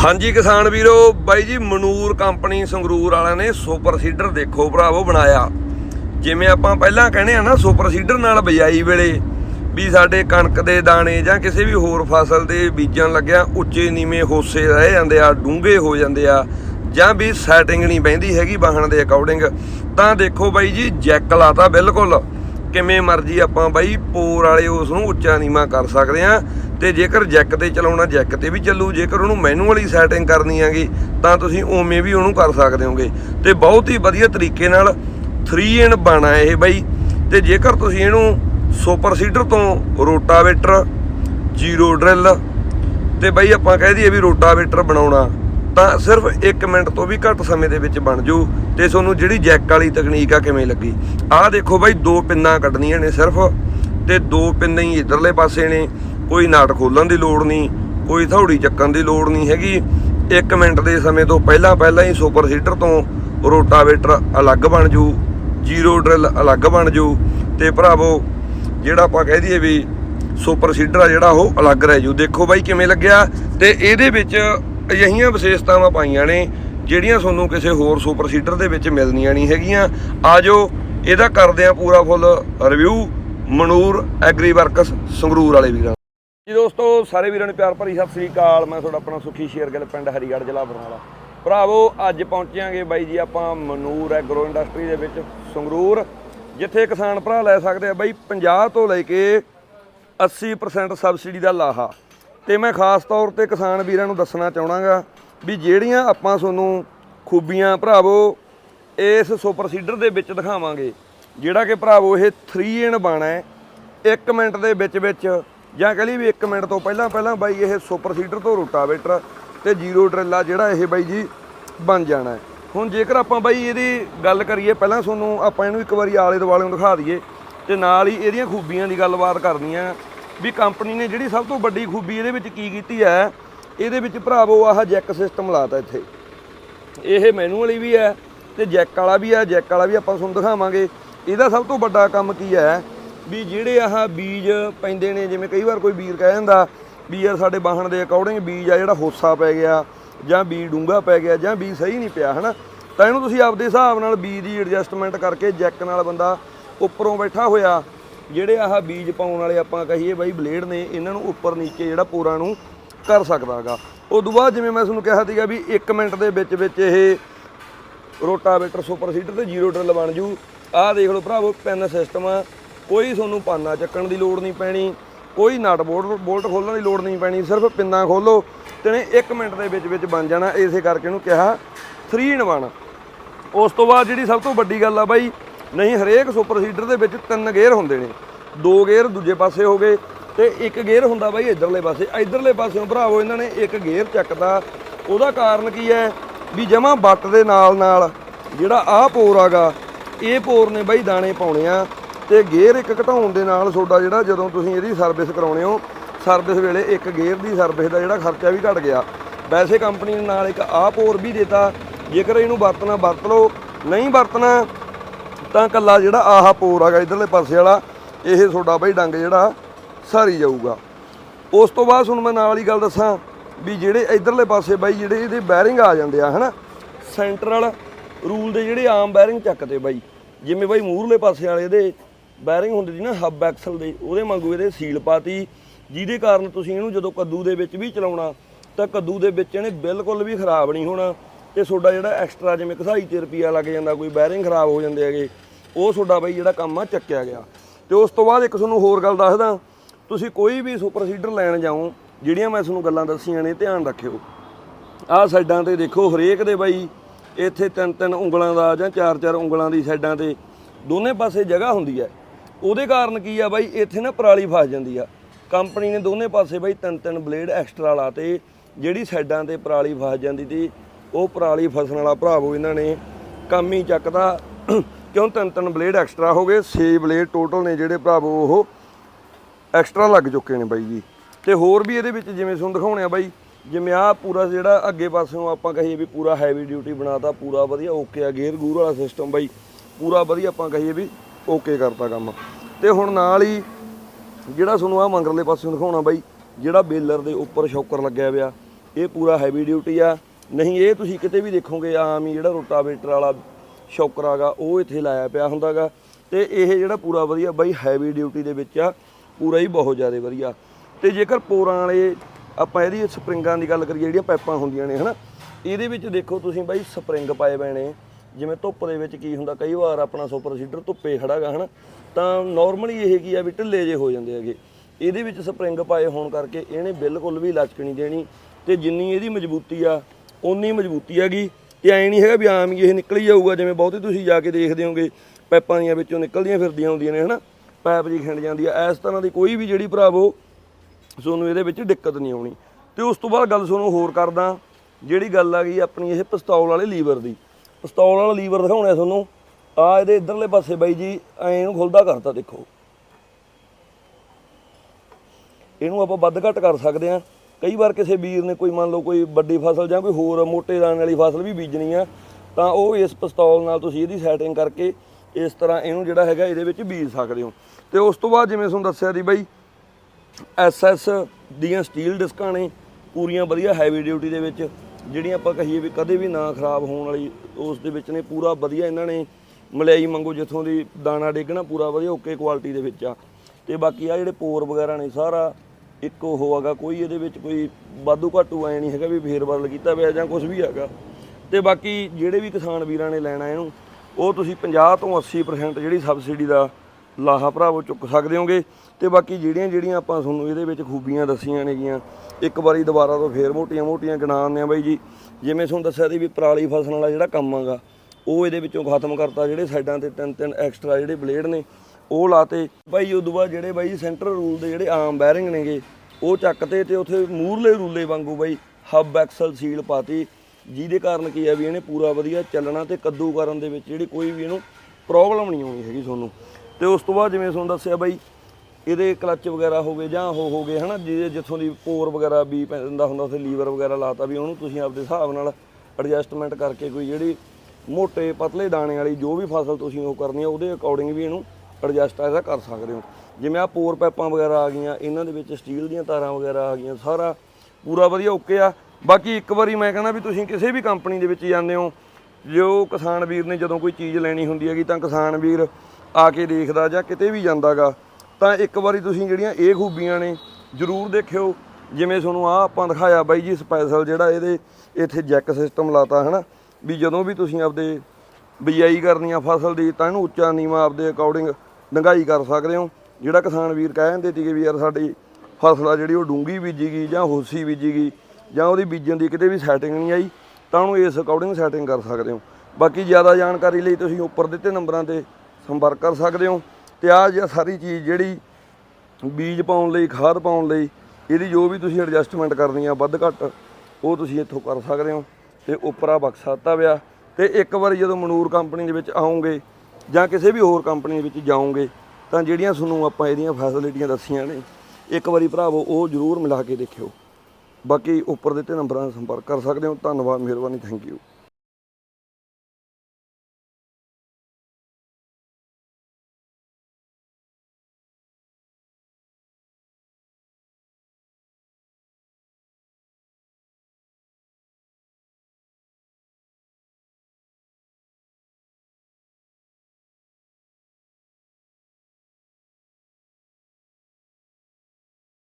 ਹਾਂਜੀ ਕਿਸਾਨ ਵੀਰੋ, ਬਾਈ ਜੀ, ਮਨੂਰ ਕੰਪਨੀ ਸੰਗਰੂਰ ਵਾਲਿਆਂ ਨੇ ਸੁਪਰ ਸੀਡਰ ਦੇਖੋ ਭਰਾਵੋ ਬਣਾਇਆ। ਜਿਵੇਂ ਆਪਾਂ ਪਹਿਲਾਂ ਕਹਿੰਦੇ ਆ ਨਾ, ਸੁਪਰ ਸੀਡਰ ਨਾਲ ਬਜਾਈ ਵੇਲੇ ਵੀ ਸਾਡੇ ਕਣਕ ਦੇ ਦਾਣੇ ਜਾਂ ਕਿਸੇ ਵੀ ਹੋਰ ਫਸਲ ਦੇ ਬੀਜਣ ਲੱਗਿਆ, ਉੱਚੇ ਨੀਵੇਂ ਹੋਸੇ ਰਹਿ ਜਾਂਦੇ ਆ, ਡੂੰਘੇ ਹੋ ਜਾਂਦੇ ਆ, ਜਾਂ ਵੀ ਸੈਟਿੰਗ ਨਹੀਂ ਬਹਿੰਦੀ ਹੈਗੀ ਵਾਹਣ ਦੇ ਅਕੋਰਡਿੰਗ ਤਾਂ ਦੇਖੋ ਬਾਈ ਜੀ, ਜੈਕ ਲਾਤਾ ਬਿਲਕੁਲ। ਕਿਵੇਂ ਮਰਜ਼ੀ ਆਪਾਂ ਬਾਈ, ਪੋਰ ਵਾਲੇ ਉਸ ਨੂੰ ਉੱਚਾ ਨੀਵਾਂ ਕਰ ਸਕਦੇ ਆ। ਤੇ ਜੇਕਰ ਜੈਕ ਤੇ ਚਲਾਉਣਾ, ਜੈਕ ਤੇ ਵੀ ਚੱਲੂ, ਜੇਕਰ ਉਹਨੂੰ ਮੈਨੂਅਲੀ ਸੈਟਿੰਗ ਕਰਨੀ ਹੈਗੀ, ਤਾਂ ਤੁਸੀਂ ਉਵੇਂ ਵੀ ਉਹਨੂੰ ਕਰ ਸਕਦੇ ਹੋਗੇ। ਤੇ ਬਹੁਤ ਹੀ ਵਧੀਆ ਤਰੀਕੇ ਨਾਲ 3 ਇਨ ਬਣਾ ਇਹ ਬਾਈ। ਤੇ ਜੇਕਰ ਤੁਸੀਂ ਇਹਨੂੰ ਸੁਪਰ ਸੀਡਰ ਤੋਂ ਰੋਟਾਵੇਟਰ ਜ਼ੀਰੋ ਡਰਿਲ ਤੇ ਬਾਈ ਆਪਾਂ ਕਹਿ ਦਈਏ ਵੀ ਰੋਟਾਵੇਟਰ ਬਣਾਉਣਾ, ਤਾਂ ਸਿਰਫ 1 ਮਿੰਟ ਤੋਂ ਵੀ ਘੱਟ ਸਮੇਂ ਦੇ ਵਿੱਚ ਬਣ ਜੂ ਤੇ ਤੁਹਾਨੂੰ ਜਿਹੜੀ ਜੈਕ ਵਾਲੀ ਤਕਨੀਕ ਆ ਕਿਵੇਂ ਲੱਗੀ? ਆਹ ਦੇਖੋ ਬਾਈ, ਦੋ ਪਿੰਨਾਂ ਕੱਢਣੀਆਂ ਨੇ ਸਿਰਫ, ਤੇ ਦੋ ਪਿੰਨ ਹੀ ਇਧਰਲੇ ਪਾਸੇ ਨੇ। ਕੋਈ ਨਾਟ ਖੋਲਣ ਦੀ ਲੋੜ ਨਹੀਂ, ਕੋਈ ਥੌੜੀ ਚੱਕਣ ਦੀ ਲੋੜ ਨਹੀਂ ਹੈਗੀ। 1 ਮਿੰਟ ਦੇ ਸਮੇਂ ਤੋਂ ਪਹਿਲਾਂ ਪਹਿਲਾਂ ਹੀ ਸੁਪਰ ਸੀਡਰ ਤੋਂ ਰੋਟਾਵੇਟਰ ਅਲੱਗ ਬਣ ਜੂ, ਜ਼ੀਰੋ ਡਰਿਲ ਅਲੱਗ ਬਣ ਜੂ। ਤੇ ਭਰਾਵੋ, ਜਿਹੜਾ ਆਪਾਂ ਕਹਿ ਦਈਏ ਵੀ ਸੁਪਰ ਸੀਡਰ ਆ ਜਿਹੜਾ, ਉਹ ਅਲੱਗ ਰਹਿ ਜੂ। ਦੇਖੋ ਬਾਈ ਕਿਵੇਂ ਲੱਗਿਆ। ਤੇ ਇਹਦੇ ਵਿੱਚ ਅਜਿਹੀਆਂ ਵਿਸ਼ੇਸ਼ਤਾਵਾਂ ਪਾਈਆਂ ਨੇ, ਜਿਹੜੀਆਂ ਤੁਹਾਨੂੰ ਕਿਸੇ ਹੋਰ ਸੁਪਰ ਸੀਡਰ ਦੇ ਵਿੱਚ ਮਿਲਣੀਆਂ ਨਹੀਂ ਹੈਗੀਆਂ। ਆਜੋ ਇਹਦਾ ਕਰਦੇ ਆ ਪੂਰਾ full review. Manur agri works Sangrur ਵਾਲੇ ਵੀਰਾਂ ਜੀ ਦੋਸਤੋ, ਸਾਰੇ ਵੀਰਾਂ ਨੂੰ ਪਿਆਰ ਭਰੀ ਸਤਿ ਸ੍ਰੀ ਅਕਾਲ। ਮੈਂ ਤੁਹਾਡਾ ਆਪਣਾ ਸੁਖੀ ਸ਼ੇਰਗਿੱਲ ਪਿੰਡ ਹਰੀਗੜ੍ਹ ਜ਼ਿਲ੍ਹਾ ਬਰਨਾਲਾ। ਭਰਾਵੋ, ਅੱਜ ਪਹੁੰਚਿਆਂਗੇ ਬਾਈ ਜੀ ਆਪਾਂ ਮਨੂਰ ਐਗਰੋ ਇੰਡਸਟਰੀ ਦੇ ਵਿੱਚ, ਸੰਗਰੂਰ, ਜਿੱਥੇ ਕਿਸਾਨ ਭਰਾ ਲੈ ਸਕਦੇ ਆ। ਬਾਈ 50 ਤੋਂ ਲੈ ਕੇ 80% ਸਬਸਿਡੀ ਦਾ ਲਾਹਾ। ਤੇ ਮੈਂ ਖਾਸ ਤੌਰ ਤੇ ਕਿਸਾਨ ਵੀਰਾਂ ਨੂੰ ਦੱਸਣਾ ਚਾਹਣਾਗਾ ਵੀ ਜਿਹੜੀਆਂ ਆਪਾਂ ਤੁਹਾਨੂੰ ਖੂਬੀਆਂ, ਭਰਾਵੋ, ਇਸ ਸੁਪਰ ਸੀਡਰ ਦੇ ਵਿੱਚ ਦਿਖਾਵਾਂਗੇ, ਜਿਹੜਾ ਕਿ ਭਰਾਵੋ ਇਹ 3 ਇਨ ਬਾਣਾ ਹੈ 1 ਮਿੰਟ ਦੇ ਵਿੱਚ ਵਿੱਚ ਜਾਂ ਕਹ ਲਈ ਵੀ 1 ਮਿੰਟ ਤੋਂ ਪਹਿਲਾਂ ਪਹਿਲਾਂ ਬਾਈ ਇਹ ਸੁਪਰ ਸੀਡਰ ਤੋਂ ਰੋਟਾਵੇਟਰ ਤੇ ਜ਼ੀਰੋ ਡਰਿੱਲ ਆ ਜਿਹੜਾ ਇਹ ਬਾਈ ਜੀ ਬਣ ਜਾਣਾ ਹੈ। ਹੁਣ ਜੇਕਰ ਆਪਾਂ ਬਾਈ ਇਹਦੀ ਗੱਲ ਕਰੀਏ, ਪਹਿਲਾਂ ਤੁਹਾਨੂੰ ਆਪਾਂ ਇਹਨੂੰ ਇੱਕ ਵਾਰੀ ਆਲੇ ਦੁਆਲੇ ਨੂੰ ਦਿਖਾ ਦਈਏ ਤੇ ਨਾਲ ਹੀ ਇਹਦੀਆਂ ਖੂਬੀਆਂ ਦੀ ਗੱਲਬਾਤ ਕਰਨੀ ਆ ਵੀ ਕੰਪਨੀ ਨੇ ਜਿਹੜੀ ਸਭ ਤੋਂ ਵੱਡੀ ਖੂਬੀ ਇਹਦੇ ਵਿੱਚ ਕੀ ਕੀਤੀ ਹੈ, ਇਹਦੇ ਵਿੱਚ ਭਰਾਵੋ ਆਹ ਜੈਕ ਸਿਸਟਮ ਲਾਤਾ ਇੱਥੇ। ਇਹ ਮੈਨੂਅਲੀ ਵੀ ਹੈ ਤੇ ਜੈਕ ਵਾਲਾ ਵੀ ਹੈ, ਜੈਕ ਵਾਲਾ ਵੀ ਆਪਾਂ ਤੁਹਾਨੂੰ ਦਿਖਾਵਾਂਗੇ। ਇਹਦਾ ਸਭ ਤੋਂ ਵੱਡਾ ਕੰਮ ਕੀ ਹੈ ਵੀ ਜਿਹੜੇ ਆਹ ਬੀਜ ਪੈਂਦੇ ਨੇ, ਜਿਵੇਂ ਕਈ ਵਾਰ ਕੋਈ ਵੀਰ ਕਹਿ ਜਾਂਦਾ ਵੀ ਯਾਰ ਸਾਡੇ ਵਾਹਣ ਦੇ ਅਕੋਰਡਿੰਗ ਬੀਜ ਆ ਜਿਹੜਾ ਹੋਸਾ ਪੈ ਗਿਆ ਜਾਂ ਬੀਜ ਡੂੰਗਾ ਪੈ ਗਿਆ ਜਾਂ ਬੀਜ ਸਹੀ ਨਹੀਂ ਪਿਆ, ਹਨਾ? ਤਾਂ ਇਹਨੂੰ ਤੁਸੀਂ ਆਪਦੇ ਹਿਸਾਬ ਨਾਲ ਬੀਜ ਦੀ ਐਡਜਸਟਮੈਂਟ ਕਰਕੇ ਜੈਕ ਨਾਲ ਬੰਦਾ ਉੱਪਰੋਂ ਬੈਠਾ ਹੋਇਆ, ਜਿਹੜੇ ਆਹ ਬੀਜ ਪਾਉਣ ਵਾਲੇ ਆਪਾਂ ਕਹੀਏ ਬਾਈ ਬਲੇਡ ਨੇ, ਇਹਨਾਂ ਨੂੰ ਉੱਪਰ ਨੀਚੇ ਜਿਹੜਾ ਪੋਰਾ ਨੂੰ ਕਰ ਸਕਦਾਗਾ ਤੋਂ ਬਾਅਦ ਜਿਵੇਂ ਮੈਂ ਤੁਹਾਨੂੰ ਕਿਹਾ ਸੀਗਾ ਵੀ 1 ਮਿੰਟ ਦੇ ਵਿੱਚ ਵਿੱਚ ਇਹ ਰੋਟਾਵੇਟਰ ਸੁਪਰ ਸੀਡਰ ਤੇ ਜ਼ੀਰੋ ਡਰਿਲ ਬਣ ਜੂ। ਆਹ ਦੇਖ ਲਓ ਭਰਾਵੋ, ਪੈਨ ਸਿਸਟਮ ਆ। ਕੋਈ ਤੁਹਾਨੂੰ ਪਾਨਾ ਚੱਕਣ ਦੀ ਲੋੜ ਨਹੀਂ ਪੈਣੀ, ਕੋਈ ਨਟ ਬੋਲਟ ਬੋਲਟ ਖੋਲਣ ਦੀ ਲੋੜ ਨਹੀਂ ਪੈਣੀ, ਸਿਰਫ ਪਿੰਨਾ ਖੋਲੋ। ਤੇ ਨੇ 1 ਮਿੰਟ ਦੇ ਵਿੱਚ ਵਿੱਚ ਬਣ ਜਾਣਾ, ਇਸੇ ਕਰਕੇ ਇਹਨੂੰ ਕਿਹਾ 3 ਇਨ 1 ਉਸ ਤੋਂ ਬਾਅਦ ਜਿਹੜੀ ਸਭ ਤੋਂ ਵੱਡੀ ਗੱਲ ਆ ਬਾਈ, ਨਹੀਂ, ਹਰੇਕ ਸੁਪਰ ਸੀਡਰ ਦੇ ਵਿੱਚ ਤਿੰਨ ਗੇਅਰ ਹੁੰਦੇ ਨੇ। ਦੋ ਗੇਅਰ ਦੂਜੇ ਪਾਸੇ ਹੋ ਗਏ ਤੇ ਇੱਕ ਗੇਅਰ ਹੁੰਦਾ ਬਾਈ ਇਧਰਲੇ ਪਾਸੇ। ਇਧਰਲੇ ਪਾਸਿਓਂ ਭਰਾਵੋ, ਇਹਨਾਂ ਨੇ ਇੱਕ ਗੇਅਰ ਚੱਕਦਾ। ਉਹਦਾ ਕਾਰਨ ਕੀ ਹੈ? ਵੀ ਜਮਾ ਬੱਟ ਦੇ ਨਾਲ ਨਾਲ ਜਿਹੜਾ ਆਹ ਪੋਰ ਆਗਾ, ਇਹ ਪੋਰ ਨੇ ਬਾਈ ਦਾਣੇ ਪਾਉਣੇ ਆ। ਤੇ ਗੇਅਰ ਇੱਕ ਘਟਾਉਣ ਦੇ ਨਾਲ ਤੁਹਾਡਾ ਜਿਹੜਾ ਜਦੋਂ ਤੁਸੀਂ ਇਹਦੀ ਸਰਵਿਸ ਕਰਾਉਣੇ ਹੋ ਸਰਵਿਸ ਵੇਲੇ ਇੱਕ ਗੇਅਰ ਦੀ ਸਰਵਿਸ ਦਾ ਜਿਹੜਾ ਖਰਚਾ ਵੀ ਘਟ ਗਿਆ। ਵੈਸੇ ਕੰਪਨੀ ਨੇ ਨਾਲ ਇੱਕ ਆਹ ਪੋਰ ਵੀ ਦਿੱਤਾ, ਜੇਕਰ ਇਹਨੂੰ ਵਰਤਣਾ ਵਰਤ ਲਓ, ਨਹੀਂ ਵਰਤਣਾ ਤਾਂ ਕੱਲਾ ਜਿਹੜਾ ਆਹ ਪੋਰ ਹੈਗਾ ਇਧਰਲੇ ਪਾਸੇ ਵਾਲਾ, ਇਹ ਤੁਹਾਡਾ ਬਾਈ ਡੰਗ ਜਿਹੜਾ ਸਾਰੀ ਜਾਊਗਾ। ਉਸ ਤੋਂ ਬਾਅਦ ਹੁਣ ਮੈਂ ਨਾਲ ਹੀ ਗੱਲ ਦੱਸਾਂ ਵੀ ਜਿਹੜੇ ਇਧਰਲੇ ਪਾਸੇ ਬਾਈ ਜਿਹੜੇ ਇਹਦੇ ਬੈਰਿੰਗ ਆ ਜਾਂਦੇ ਆ, ਹਨਾ? ਸੈਂਟਰਲ ਰੂਲ ਦੇ ਜਿਹੜੇ ਆਮ ਬੈਰਿੰਗ ਚੱਕਦੇ ਬਾਈ, ਜਿਵੇਂ ਬਾਈ ਮੂਹਰਲੇ ਪਾਸੇ ਵਾਲੇ ਇਹਦੇ ਬੈਰਿੰਗ ਹੁੰਦੀ ਸੀ ਨਾ ਹੱਬ ਐਕਸਲ ਦੇ, ਉਹਦੇ ਵਾਂਗੂ ਇਹਦੇ ਸੀਲ ਪਾਤੀ। ਜਿਹਦੇ ਕਾਰਨ ਤੁਸੀਂ ਇਹਨੂੰ ਜਦੋਂ ਕੱਦੂ ਦੇ ਵਿੱਚ ਵੀ ਚਲਾਉਣਾ, ਤਾਂ ਕੱਦੂ ਦੇ ਵਿੱਚ ਇਹਨੇ ਬਿਲਕੁਲ ਵੀ ਖਰਾਬ ਨਹੀਂ ਹੋਣਾ। ਤੇ ਤੁਹਾਡਾ ਜਿਹੜਾ ਐਕਸਟਰਾ ਜਿਵੇਂ ਕਸਾਈ 'ਤੇ ਰੁਪਿਆ ਲੱਗ ਜਾਂਦਾ, ਕੋਈ ਬੈਰਿੰਗ ਖਰਾਬ ਹੋ ਜਾਂਦੇ ਹੈਗੇ, ਉਹ ਤੁਹਾਡਾ ਬਈ ਜਿਹੜਾ ਕੰਮ ਆ ਚੱਕਿਆ ਗਿਆ। ਤੇ ਉਸ ਤੋਂ ਬਾਅਦ ਇੱਕ ਤੁਹਾਨੂੰ ਹੋਰ ਗੱਲ ਦੱਸਦਾ, ਤੁਸੀਂ ਕੋਈ ਵੀ ਸੁਪਰ ਸੀਡਰ ਲੈਣ ਜਾਓ, ਜਿਹੜੀਆਂ ਮੈਂ ਤੁਹਾਨੂੰ ਗੱਲਾਂ ਦੱਸੀਆਂ ਨੇ, ਧਿਆਨ ਰੱਖਿਓ। ਆਹ ਸਾਈਡਾਂ ਤੇ ਦੇਖੋ, ਹਰੇਕ ਦੇ ਬਾਈ, ਇੱਥੇ ਤਿੰਨ ਤਿੰਨ ਉਂਗਲਾਂ ਦਾ ਜਾਂ ਚਾਰ ਚਾਰ ਉਂਗਲਾਂ ਦੀ ਸਾਈਡਾਂ ਤੇ, ਦੋਨੇ ਪਾਸੇ ਜਗ੍ਹਾ ਹੁੰਦੀ ਹੈ। ਉਹਦੇ ਕਾਰਨ ਕੀ ਆ ਬਾਈ, ਇੱਥੇ ਨਾ ਪਰਾਲੀ ਫਸ ਜਾਂਦੀ ਆ। ਕੰਪਨੀ ਨੇ ਦੋਨੇ ਪਾਸੇ ਬਾਈ ਤਿੰਨ ਤਿੰਨ ਬਲੇਡ ਐਕਸਟਰਾ ਲਾਤੇ। ਜਿਹੜੀ ਸਾਈਡਾਂ ਤੇ ਪਰਾਲੀ ਫਸ ਜਾਂਦੀ ਸੀ, ਉਹ ਪਰਾਲੀ ਫਸਣ ਵਾਲਾ ਭਰਾਵੋ ਇਹਨਾਂ ਨੇ ਕੰਮ ਹੀ ਚੱਕਦਾ ਕਿਉਂ ਤਿੰਨ ਤਿੰਨ ਬਲੇਡ ਐਕਸਟਰਾ ਹੋ ਗਏ? 6 ਬਲੇਡ ਟੋਟਲ ਨੇ ਜਿਹੜੇ ਭਰਾਵੋ ਉਹ ਐਕਸਟਰਾ ਲੱਗ ਚੁੱਕੇ ਨੇ ਬਾਈ ਜੀ। ਤੇ ਹੋਰ ਵੀ ਇਹਦੇ ਵਿੱਚ ਜਿਵੇਂ ਤੁਹਾਨੂੰ ਦਿਖਾਉਣੇ ਆ ਬਾਈ, ਜਿਵੇਂ ਆ ਪੂਰਾ ਜਿਹੜਾ ਅੱਗੇ ਪਾਸਿਓਂ ਆਪਾਂ ਕਹੀਏ ਵੀ ਪੂਰਾ ਹੈਵੀ ਡਿਊਟੀ ਬਣਾਤਾ, ਪੂਰਾ ਵਧੀਆ ਓਕੇ ਆ ਗੇਅਰ ਗੂਰ ਵਾਲਾ ਸਿਸਟਮ ਬਾਈ। ਪੂਰਾ ਵਧੀਆ ਆਪਾਂ ਕਹੀਏ ਵੀ ਓਕੇ ਕਰਤਾ ਕੰਮ। ਤੇ ਹੁਣ ਨਾਲ ਹੀ ਜਿਹੜਾ ਤੁਹਾਨੂੰ ਆ ਮੰਗਰਲੇ ਪਾਸਿਓਂ ਦਿਖਾਉਣਾ ਬਾਈ, ਜਿਹੜਾ ਬੇਲਰ ਦੇ ਉੱਪਰ ਸ਼ੌਕਰ ਲੱਗਿਆ ਹੋਇਆ, ਇਹ ਪੂਰਾ ਹੈਵੀ ਡਿਊਟੀ ਆ। ਨਹੀਂ, ਇਹ ਤੁਸੀਂ ਕਿਤੇ ਵੀ ਦੇਖੋਗੇ, ਆਮ ਹੀ ਜਿਹੜਾ ਰੋਟਾਵੇਟਰ ਵਾਲਾ ਸ਼ੌਕਰ ਹੈਗਾ ਉਹ ਇੱਥੇ ਲਾਇਆ ਪਿਆ ਹੁੰਦਾਗਾ। ਤੇ ਇਹ ਜਿਹੜਾ ਪੂਰਾ ਵਧੀਆ ਬਾਈ ਹੈਵੀ ਡਿਊਟੀ ਦੇ ਵਿੱਚ ਆ, ਪੂਰਾ ਹੀ ਬਹੁਤ ਜ਼ਿਆਦਾ ਵਧੀਆ। ਤੇ ਜੇਕਰ ਪੋਰਾਂ ਵਾਲੇ, ਆਪਾਂ ਇਹਦੀ ਸਪਰਿੰਗਾਂ ਦੀ ਗੱਲ ਕਰੀਏ, ਜਿਹੜੀਆਂ ਪਾਈਪਾਂ ਹੁੰਦੀਆਂ ਨੇ, ਹਨਾ, ਇਹਦੇ ਵਿੱਚ ਦੇਖੋ ਤੁਸੀਂ ਬਾਈ, ਸਪਰਿੰਗ ਪਾਏ ਪਏ ਜਿਵੇਂ ਧੁੱਪ ਦੇ ਵਿੱਚ ਕੀ ਹੁੰਦਾ, ਕਈ ਵਾਰ ਆਪਣਾ ਸੁਪਰ ਸੀਡਰ ਧੁੱਪੇ ਖੜਾਗਾ, ਹਨਾ? ਤਾਂ ਨਾਰਮਲੀ ਇਹ ਕੀ ਆ ਵੀ ਢਿੱਲੇ ਜੇ ਹੋ ਜਾਂਦੇ ਹੈਗੇ। ਇਹਦੇ ਵਿੱਚ ਸਪਰਿੰਗ ਪਾਏ ਹੋਣ ਕਰਕੇ ਇਹਨੇ ਬਿਲਕੁਲ ਵੀ ਲਚਕ ਨਹੀਂ ਦੇਣੀ ਤੇ ਜਿੰਨੀ ਇਹਦੀ ਮਜ਼ਬੂਤੀ ਆ ਉਨੀ ਮਜ਼ਬੂਤੀ ਹੈਗੀ। ਤੇ ਐ ਨਹੀਂ ਹੈਗਾ ਵੀ ਆਮ ਹੀ ਇਹ ਨਿਕਲ ਹੀ ਜਾਊਗਾ, ਜਿਵੇਂ ਬਹੁਤੇ ਤੁਸੀਂ ਜਾ ਕੇ ਦੇਖਦੇ ਹੋਗੇ, ਪੈਪਾਂ ਦੀਆਂ ਵਿੱਚੋਂ ਨਿਕਲਦੀਆਂ ਫਿਰਦੀਆਂ ਹੁੰਦੀਆਂ ਨੇ, ਹਨਾ? ਪਾਈਪ ਜੀ ਖਿੰਡ ਜਾਂਦੀ ਆ। ਇਸ ਤਰ੍ਹਾਂ ਦੀ ਕੋਈ ਵੀ ਜਿਹੜੀ ਭਰਾਵੋ, ਤੁਹਾਨੂੰ ਇਹਦੇ ਵਿੱਚ ਦਿੱਕਤ ਨਹੀਂ ਆਉਣੀ। ਤੇ ਉਸ ਤੋਂ ਬਾਅਦ ਗੱਲ ਤੁਹਾਨੂੰ ਹੋਰ ਕਰਦਾ, ਜਿਹੜੀ ਗੱਲ ਆ ਗਈ ਆਪਣੀ ਇਹ ਪਿਸਤੌਲ ਵਾਲੇ ਲੀਵਰ ਦੀ। ਪਿਸਤੌਲ ਵਾਲਾ ਲੀਵਰ ਦਿਖਾਉਣਾ ਤੁਹਾਨੂੰ। ਆ ਇਹਦੇ ਇਧਰਲੇ ਪਾਸੇ ਬਾਈ ਜੀ, ਐਂ ਇਹਨੂੰ ਖੁੱਲਦਾ ਕਰਤਾ ਦੇਖੋ। ਇਹਨੂੰ ਆਪਾਂ ਵੱਧ ਘੱਟ ਕਰ ਸਕਦੇ ਆ। ਕਈ ਵਾਰ ਕਿਸੇ ਵੀਰ ਨੇ ਕੋਈ ਮੰਨ ਲਓ ਕੋਈ ਵੱਡੀ ਫਸਲ ਜਾਂ ਕੋਈ ਹੋਰ ਮੋਟੇ ਦਾਣੇ ਵਾਲੀ ਫਸਲ ਵੀ ਬੀਜਣੀ ਆ, ਤਾਂ ਉਹ ਇਸ ਪਿਸਤੌਲ ਨਾਲ ਤੁਸੀਂ ਇਹਦੀ ਸੈਟਿੰਗ ਕਰਕੇ ਇਸ ਤਰ੍ਹਾਂ ਇਹਨੂੰ ਜਿਹੜਾ ਹੈਗਾ ਇਹਦੇ ਵਿੱਚ ਬੀਜ ਸਕਦੇ ਹੋ। ਤੇ ਉਸ ਤੋਂ ਬਾਅਦ ਜਿਵੇਂ ਤੁਹਾਨੂੰ ਦੱਸਿਆ ਸੀ ਬਾਈ ਐਸਐਸ ਦੀਆਂ ਸਟੀਲ ਡਿਸਕਾਂ ਨੇ, ਪੂਰੀਆਂ ਵਧੀਆ ਹੈਵੀ ਡਿਊਟੀ ਦੇ ਵਿੱਚ। ਜਿਹੜੀਆਂ ਆਪਾਂ ਕਹੀਏ ਵੀ ਕਦੇ ਵੀ ਨਾ ਖਰਾਬ ਹੋਣ ਵਾਲੀ, ਉਸ ਦੇ ਵਿੱਚ ਨੇ ਪੂਰਾ ਵਧੀਆ ਇਹਨਾਂ ਨੇ ਮਲਾਈ ਮੰਗੋ ਜਿੱਥੋਂ ਦੀ ਦਾਣਾ ਡੇਗਣਾ, ਪੂਰਾ ਵਧੀਆ ਓਕੇ ਕੁਆਲਿਟੀ ਦੇ ਵਿੱਚ ਆ। ਤੇ ਬਾਕੀ ਆ ਜਿਹੜੇ ਪੋਰ ਵਗੈਰਾ ਨੇ ਸਾਰਾ, ਇੱਕ ਉਹ ਹੈਗਾ, ਕੋਈ ਇਹਦੇ ਵਿੱਚ ਕੋਈ ਵਾਧੂ ਘਾਟੂ ਐ ਨਹੀਂ ਹੈਗਾ ਵੀ ਫੇਰ ਬਦਲ ਕੀਤਾ ਪਿਆ ਜਾਂ ਕੁਝ ਵੀ ਹੈਗਾ। ਤੇ ਬਾਕੀ ਜਿਹੜੇ ਵੀ ਕਿਸਾਨ ਵੀਰਾਂ ਨੇ ਲੈਣਾ ਇਹਨੂੰ, ਉਹ ਤੁਸੀਂ 50 ਤੋਂ 80% ਜਿਹੜੀ ਸਬਸਿਡੀ ਦਾ ਲਾਹਾ ਭਰਾਵੋ ਚੁੱਕ ਸਕਦੇ ਹੋਗੇ। ਤੇ ਬਾਕੀ ਜਿਹੜੀਆਂ ਜਿਹੜੀਆਂ ਆਪਾਂ ਤੁਹਾਨੂੰ ਇਹਦੇ ਵਿੱਚ ਖੂਬੀਆਂ ਦੱਸੀਆਂ ਨੇਗੀਆਂ, ਇੱਕ ਵਾਰੀ ਦੁਬਾਰਾ ਤੋਂ ਫੇਰ ਮੋਟੀਆਂ-ਮੋਟੀਆਂ ਗਿਣਾਉਂਦੇ ਆ ਬਾਈ ਜੀ। ਜਿਵੇਂ ਤੁਹਾਨੂੰ ਦੱਸਿਆ ਸੀ ਵੀ ਪਰਾਲੀ ਫਸਣ ਵਾਲਾ ਜਿਹੜਾ ਕੰਮ ਆਗਾ, ਉਹ ਇਹਦੇ ਵਿੱਚੋਂ ਖਤਮ ਕਰਤਾ, ਜਿਹੜੇ ਸਾਈਡਾਂ ਤੇ ਤਿੰਨ ਤਿੰਨ ਐਕਸਟਰਾ ਜਿਹੜੇ ਬਲੇਡ ਨੇ, ਉਹ ਲਾਤੇ। ਬਾਈ ਉਦੋਂ ਬਾਅਦ ਜਿਹੜੇ ਬਾਈ ਸੈਂਟਰ ਰੂਲ ਦੇ ਜਿਹੜੇ ਆਮ ਬੈਰਿੰਗ ਨੇਗੇ, ਉਹ ਚੱਕਤੇ ਤੇ ਉੱਥੇ ਮੂਰਲੇ ਰੂਲੇ ਵਾਂਗੂ ਬਾਈ ਹੱਬ ਐਕਸਲ ਸੀਲ ਪਾਤੀ। ਜਿਹਦੇ ਕਾਰਨ ਕੀ ਆ ਵੀ ਇਹਨੇ ਪੂਰਾ ਵਧੀਆ ਚੱਲਣਾ ਤੇ ਕੱਦੂ ਕਰਨ ਦੇ ਵਿੱਚ ਜਿਹੜੀ ਕੋਈ ਵੀ ਇਹਨੂੰ ਪ੍ਰੋਬਲਮ ਨਹੀਂ ਆਉਣੀ ਹੈਗੀ ਤੁਹਾਨੂੰ। ਤੇ ਉਸ ਤੋਂ ਬਾਅਦ ਜਿਵੇਂ ਤੁਹਾਨੂੰ ਦੱਸਿਆ ਬਾਈ, ਇਹਦੇ ਕਲੱਚ ਵਗੈਰਾ ਹੋ ਗਏ ਜਾਂ ਉਹ ਹੋ ਹੋਗੇ ਹਨਾ, ਜਿਹਦੇ ਜਿੱਥੋਂ ਦੀ ਪੋਰ ਵਗੈਰਾ ਵੀ ਪੈਂਦਾ ਹੁੰਦਾ, ਉੱਥੇ ਲੀਵਰ ਵਗੈਰਾ ਲਾਤਾ ਵੀ ਉਹਨੂੰ ਤੁਸੀਂ ਆਪਦੇ ਹਿਸਾਬ ਨਾਲ ਐਡਜਸਟਮੈਂਟ ਕਰਕੇ ਕੋਈ ਜਿਹੜੀ ਮੋਟੇ ਪਤਲੇ ਦਾਣੇ ਵਾਲੀ ਜੋ ਵੀ ਫਸਲ ਤੁਸੀਂ ਉਹ ਕਰਨੀ ਆ, ਉਹਦੇ ਅਕੋਰਡਿੰਗ ਵੀ ਇਹਨੂੰ ਐਡਜਸਟ ਇਹਦਾ ਕਰ ਸਕਦੇ ਹੋ। ਜਿਵੇਂ ਆ ਪੋਰ ਪੈਪਾਂ ਵਗੈਰਾ ਆ ਗਈਆਂ, ਇਹਨਾਂ ਦੇ ਵਿੱਚ ਸਟੀਲ ਦੀਆਂ ਤਾਰਾਂ ਵਗੈਰਾ ਆ ਗਈਆਂ, ਸਾਰਾ ਪੂਰਾ ਵਧੀਆ ਓਕੇ ਆ। ਬਾਕੀ ਇੱਕ ਵਾਰੀ ਮੈਂ ਕਹਿੰਦਾ ਵੀ ਤੁਸੀਂ ਕਿਸੇ ਵੀ ਕੰਪਨੀ ਦੇ ਵਿੱਚ ਜਾਂਦੇ ਹੋ, ਜੋ ਕਿਸਾਨ ਵੀਰ ਨੇ ਜਦੋਂ ਕੋਈ ਚੀਜ਼ ਲੈਣੀ ਹੁੰਦੀ ਹੈਗੀ, ਤਾਂ ਕਿਸਾਨ ਵੀਰ ਆ ਕੇ ਦੇਖਦਾ ਜਾਂ ਕਿਤੇ ਵੀ ਜਾਂਦਾਗਾ, ਤਾਂ ਇੱਕ ਵਾਰੀ ਤੁਸੀਂ ਜਿਹੜੀਆਂ ਇਹ ਖੂਬੀਆਂ ਨੇ ਜ਼ਰੂਰ ਦੇਖਿਓ। ਜਿਵੇਂ ਤੁਹਾਨੂੰ ਆ ਆਪਾਂ ਦਿਖਾਇਆ ਬਾਈ ਜੀ ਸਪੈਸ਼ਲ ਜਿਹੜਾ ਇਹਦੇ ਇੱਥੇ ਜੈਕ ਸਿਸਟਮ ਲਾਤਾ, ਹਨਾ? ਵੀ ਜਦੋਂ ਵੀ ਤੁਸੀਂ ਆਪਦੇ ਬਿਜਾਈ ਕਰਨੀ ਆ ਫਸਲ ਦੀ, ਤਾਂ ਇਹਨੂੰ ਉੱਚਾ ਨੀਵਾਂ ਆਪਦੇ ਅਕੋਰਡਿੰਗ ਡੰਗਾਈ ਕਰ ਸਕਦੇ ਹੋ। ਜਿਹੜਾ ਕਿਸਾਨ ਵੀਰ ਕਹਿ ਦਿੰਦੇ ਸੀਗੇ ਵੀ ਯਾਰ ਸਾਡੀ ਫਸਲ ਆ ਜਿਹੜੀ ਉਹ ਡੂੰਗੀ ਬੀਜੀ ਗਈ ਜਾਂ ਹੋਸੀ ਬੀਜੀ ਗਈ ਜਾਂ ਉਹਦੀ ਬੀਜਣ ਦੀ ਕਿਤੇ ਵੀ ਸੈਟਿੰਗ ਨਹੀਂ ਆਈ, ਤਾਂ ਉਹਨੂੰ ਇਸ ਅਕੋਰਡਿੰਗ ਸੈਟਿੰਗ ਕਰ ਸਕਦੇ ਹੋ। ਬਾਕੀ ਜ਼ਿਆਦਾ ਜਾਣਕਾਰੀ ਲਈ ਤੁਸੀਂ ਉੱਪਰ ਦਿੱਤੇ ਨੰਬਰਾਂ ਤੇ ਸੰਪਰਕ ਕਰ ਸਕਦੇ ਹੋ ਤੇ ਆਹ ਜਿਹੜੀ ਸਾਰੀ ਚੀਜ਼ ਜਿਹੜੀ ਬੀਜ ਪਾਉਣ ਲਈ, ਖਾਦ ਪਾਉਣ ਲਈ, ਇਹਦੀ ਜੋ ਵੀ ਤੁਸੀਂ ਐਡਜਸਟਮੈਂਟ ਕਰਨੀ ਆ ਵੱਧ ਘੱਟ, ਉਹ ਤੁਸੀਂ ਇੱਥੋਂ ਕਰ ਸਕਦੇ ਹੋ ਤੇ ਉੱਪਰਾ ਬਕਸਾ ਦਿੱਤਾ ਵਿਆ ਤੇ ਇੱਕ ਵਾਰੀ ਜਦੋਂ ਮਨੂਰ ਕੰਪਨੀ ਦੇ ਵਿੱਚ ਆਉਂਗੇ ਜਾਂ ਕਿਸੇ ਵੀ ਹੋਰ ਕੰਪਨੀ ਦੇ ਵਿੱਚ ਜਾਓਗੇ, ਤਾਂ ਜਿਹੜੀਆਂ ਤੁਹਾਨੂੰ ਆਪਾਂ ਇਹਦੀਆਂ ਫੈਸਿਲਿਟੀਆਂ ਦੱਸੀਆਂ ਨੇ, ਇੱਕ ਵਾਰੀ ਭਰਾਵੋ ਉਹ ਜ਼ਰੂਰ ਮਿਲਾ ਕੇ ਦੇਖਿਓ। ਬਾਕੀ ਉੱਪਰ ਦਿੱਤੇ ਨੰਬਰਾਂ ਨਾਲ ਸੰਪਰਕ ਕਰ ਸਕਦੇ ਹੋ। ਧੰਨਵਾਦ, ਮਿਹਰਬਾਨੀ ਥੈਂਕ ਯੂ